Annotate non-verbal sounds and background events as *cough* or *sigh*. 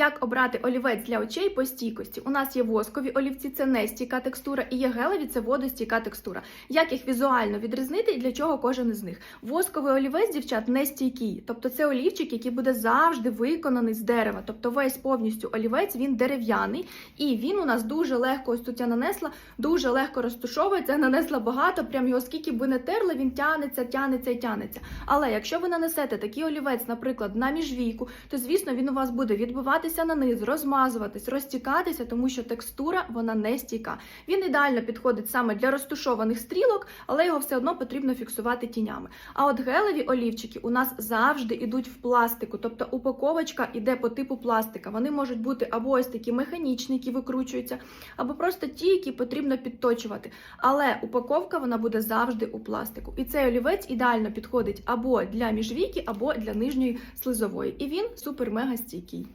Як обрати олівець для очей по стійкості? У нас є воскові олівці, це не стійка текстура, і є гелеві, це водостійка текстура. Як їх візуально відрізнити і для чого кожен із них? Восковий олівець, дівчат, не стійкий. Тобто це олівчик, який буде завжди виконаний з дерева. Тобто весь повністю олівець він дерев'яний, і він у нас дуже легко, ось тут я нанесла, дуже легко розтушовується. *laughs* Нанесла багато, прям його скільки би не терли, він тянеться, тянеться і тянеться. Але якщо ви нанесете такий олівець, наприклад, на міжвійку, то звісно він у вас буде відбиватися на низ, розмазуватись, розтікатися, тому що текстура вона не стійка. Він ідеально підходить саме для розтушованих стрілок, але його все одно потрібно фіксувати тінями. А от гелеві олівчики у нас завжди йдуть в пластику, тобто упаковочка іде по типу пластика. Вони можуть бути або ось такі механічні, які викручуються, або просто ті, які потрібно підточувати. Але упаковка вона буде завжди у пластику. І цей олівець ідеально підходить або для міжвіки, або для нижньої слизової. І він супер-мега стійкий.